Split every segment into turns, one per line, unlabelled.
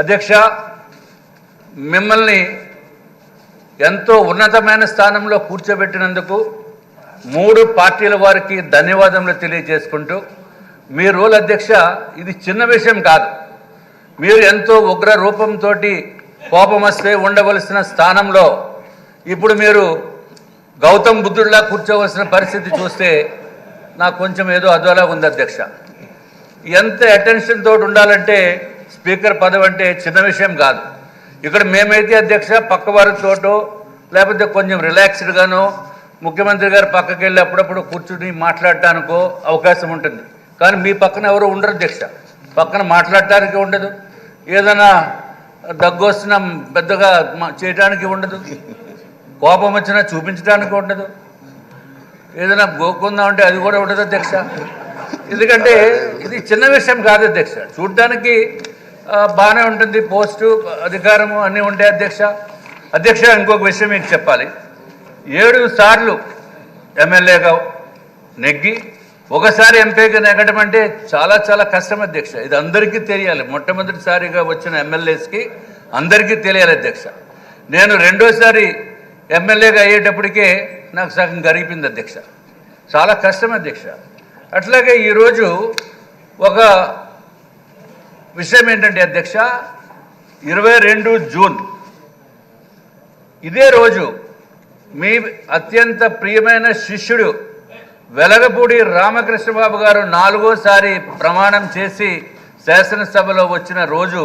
అధ్యక్ష మిమ్మల్ని ఎంతో ఉన్నతమైన స్థానంలో కూర్చోబెట్టినందుకు మూడు పార్టీల వారికి ధన్యవాదములు తెలియజేసుకుంటూ మీ రోల్ అధ్యక్ష ఇది చిన్న విషయం కాదు. మీరు ఎంతో ఉగ్ర రూపంతో కోపం వస్తే ఉండవలసిన స్థానంలో ఇప్పుడు మీరు గౌతమ్ బుద్ధుడిలా కూర్చోవలసిన పరిస్థితి చూస్తే నాకు కొంచెం ఏదో అదోలా ఉంది అధ్యక్ష. ఎంత అటెన్షన్ తోటి ఉండాలంటే స్పీకర్ పదవి అంటే చిన్న విషయం కాదు. ఇక్కడ మేమైతే అధ్యక్ష పక్క వారితోటో లేకపోతే కొంచెం రిలాక్స్డ్గానో ముఖ్యమంత్రి గారు పక్కకి వెళ్ళి అప్పుడప్పుడు కూర్చుని మాట్లాడటానికో అవకాశం ఉంటుంది. కానీ మీ పక్కన ఎవరు ఉండరు అధ్యక్ష. పక్కన మాట్లాడటానికి ఉండదు. ఏదైనా దగ్గు వస్తున్నా పెద్దగా చేయడానికి ఉండదు. కోపం వచ్చినా చూపించడానికి ఉండదు. ఏదైనా గోకుందాం అంటే అది కూడా ఉండదు అధ్యక్ష. ఎందుకంటే ఇది చిన్న విషయం కాదు అధ్యక్ష. చూడటానికి బాగానే ఉంటుంది పోస్టు అధికారము అన్నీ ఉంటాయి అధ్యక్ష. అధ్యక్ష ఇంకొక విషయం మీకు చెప్పాలి. ఏడు సార్లు ఎమ్మెల్యేగా నెగ్గి ఒకసారి ఎంపీగా నెగ్గడం అంటే చాలా చాలా కష్టం అధ్యక్ష. ఇది అందరికీ తెలియాలి. మొట్టమొదటిసారిగా వచ్చిన ఎమ్మెల్యేస్కి అందరికీ తెలియాలి అధ్యక్ష. నేను రెండోసారి ఎమ్మెల్యేగా అయ్యేటప్పటికే నాకు సగం గరిపింది అధ్యక్ష. చాలా కష్టం అధ్యక్ష. అట్లాగే ఈరోజు ఒక విషయం ఏంటంటే అధ్యక్ష ఇరవై రెండు జూన్ ఇదే రోజు మీ అత్యంత ప్రియమైన శిష్యుడు వెలగపూడి రామకృష్ణబాబు గారు నాలుగోసారి ప్రమాణం చేసి శాసనసభలో వచ్చిన రోజు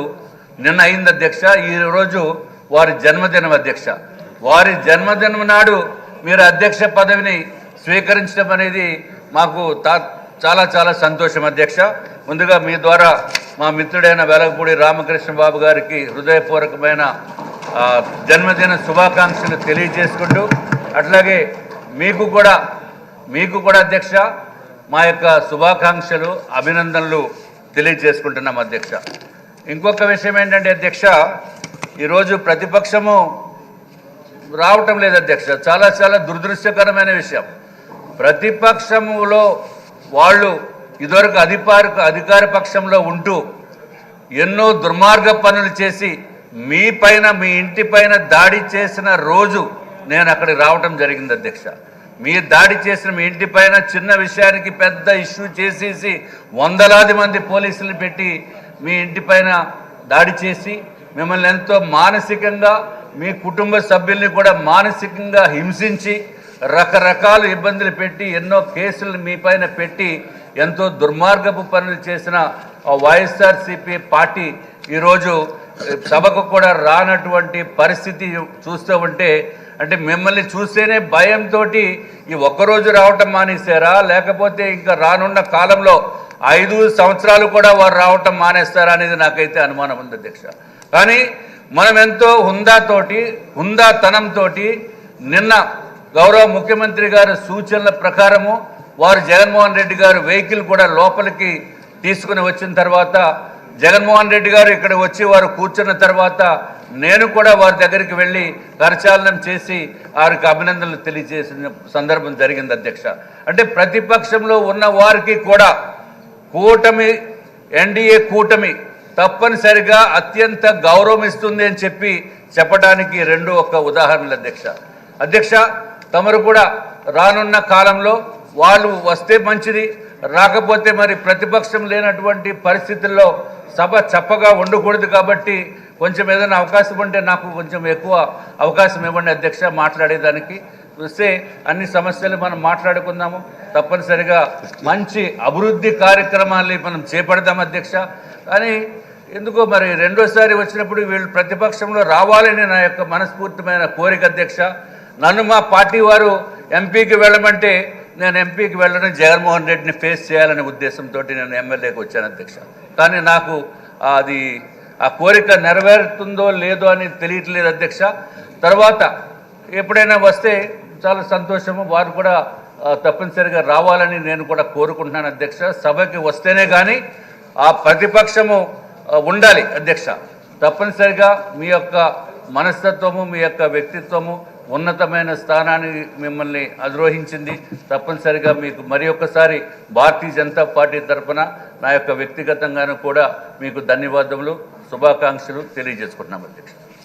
నిన్న అయింది అధ్యక్ష. ఈ రోజు వారి జన్మదినం అధ్యక్ష. వారి జన్మదినం నాడు మీరు అధ్యక్ష పదవిని స్వీకరించడం అనేది మాకు తా చాలా చాలా సంతోషం అధ్యక్ష. ముందుగా మీ ద్వారా మా మిత్రుడైన వెలగపూడి రామకృష్ణ బాబు గారికి హృదయపూర్వకమైన జన్మదిన శుభాకాంక్షలు తెలియజేసుకుంటూ అట్లాగే మీకు కూడా మీకు కూడా అధ్యక్ష మా యొక్క శుభాకాంక్షలు అభినందనలు తెలియజేసుకుంటున్నాం అధ్యక్ష. ఇంకొక విషయం ఏంటంటే అధ్యక్ష ఈరోజు ప్రతిపక్షము రావటం లేదు అధ్యక్ష. చాలా చాలా దురదృష్టకరమైన విషయం. ప్రతిపక్షములో వాళ్ళు ఇదివరకు అధికార అధికార పక్షంలో ఉంటూ ఎన్నో దుర్మార్గ పనులు చేసి మీ పైన మీ ఇంటి పైన దాడి చేసిన రోజు నేను అక్కడికి రావటం జరిగింది అధ్యక్ష. మీ దాడి చేసిన మీ ఇంటి పైన చిన్న విషయానికి పెద్ద ఇష్యూ చేసేసి వందలాది మంది పోలీసులు పెట్టి మీ ఇంటి పైన దాడి చేసి మిమ్మల్ని ఎంతో మానసికంగా మీ కుటుంబ సభ్యుల్ని కూడా మానసికంగా హింసించి రకరకాల ఇబ్బందులు పెట్టి ఎన్నో కేసులు మీ పైన పెట్టి ఎంతో దుర్మార్గపు పనులు చేసిన వైఎస్ఆర్సీపీ పార్టీ ఈరోజు సభకు కూడా రానటువంటి పరిస్థితి చూస్తూ ఉంటే అంటే మిమ్మల్ని చూస్తేనే భయంతో ఈ ఒక్కరోజు రావటం మానేశారా? లేకపోతే ఇంకా రానున్న కాలంలో ఐదు సంవత్సరాలు కూడా వారు రావటం మానేస్తారా అనేది నాకైతే అనుమానం ఉంది అధ్యక్ష. కానీ మనం ఎంతో హుందాతోటి హుందాతనంతో నిన్న గౌరవ ముఖ్యమంత్రి గారి సూచనల ప్రకారము వారు జగన్మోహన్ రెడ్డి గారు వెహికల్ కూడా లోపలికి తీసుకుని వచ్చిన తర్వాత జగన్మోహన్ రెడ్డి గారు ఇక్కడ వచ్చి వారు కూర్చున్న తర్వాత నేను కూడా వారి దగ్గరికి వెళ్ళి కరచాలనం చేసి వారికి అభినందనలు తెలియజేసిన సందర్భం జరిగింది అధ్యక్ష. అంటే ప్రతిపక్షంలో ఉన్న వారికి కూడా కూటమి ఎన్డీఏ కూటమి తప్పనిసరిగా అత్యంత గౌరవం ఇస్తుంది అని చెప్పి చెప్పడానికి రెండు ఒక ఉదాహరణలు అధ్యక్ష. అధ్యక్ష తమరు కూడా రానున్న కాలంలో వాళ్ళు వస్తే మంచిది రాకపోతే మరి ప్రతిపక్షం లేనటువంటి పరిస్థితుల్లో సభ చప్పగా ఉండకూడదు కాబట్టి కొంచెం ఏదైనా అవకాశం ఉంటే నాకు కొంచెం ఎక్కువ అవకాశం ఇవ్వండి అధ్యక్ష మాట్లాడేదానికి. వస్తే అన్ని సమస్యలు మనం మాట్లాడుకుందాము. తప్పనిసరిగా మంచి అభివృద్ధి కార్యక్రమాల్ని మనం చేపడదాం అధ్యక్ష. కానీ ఎందుకో మరి రెండోసారి వచ్చినప్పుడు వీళ్ళు ప్రతిపక్షంలో రావాలని నా యొక్క మనస్ఫూర్తిమైన కోరిక అధ్యక్ష. నన్ను మా పార్టీ వారు ఎంపీకి వెళ్ళమంటే నేను ఎంపీకి వెళ్ళడం జగన్మోహన్ రెడ్డిని ఫేస్ చేయాలనే ఉద్దేశంతో నేను ఎమ్మెల్యేకి వచ్చాను అధ్యక్ష. కానీ నాకు అది ఆ కోరిక నెరవేరుతుందో లేదో అని తెలియట్లేదు అధ్యక్ష. తర్వాత ఎప్పుడైనా వస్తే చాలా సంతోషము. వారు కూడా తప్పనిసరిగా రావాలని నేను కూడా కోరుకుంటున్నాను అధ్యక్ష. సభకి వస్తేనే కానీ ఆ ప్రతిపక్షము ఉండాలి అధ్యక్ష. తప్పనిసరిగా మీ యొక్క మనస్తత్వము మీ యొక్క వ్యక్తిత్వము ఉన్నతమైన స్థానాన్ని మిమ్మల్ని అధిరోహించింది. తప్పనిసరిగా మీకు మరి ఒక్కసారి భారతీయ జనతా పార్టీ తరఫున నా యొక్క వ్యక్తిగతంగాను కూడా మీకు ధన్యవాదములు శుభాకాంక్షలు తెలియజేసుకుంటున్నాం అధ్యక్ష.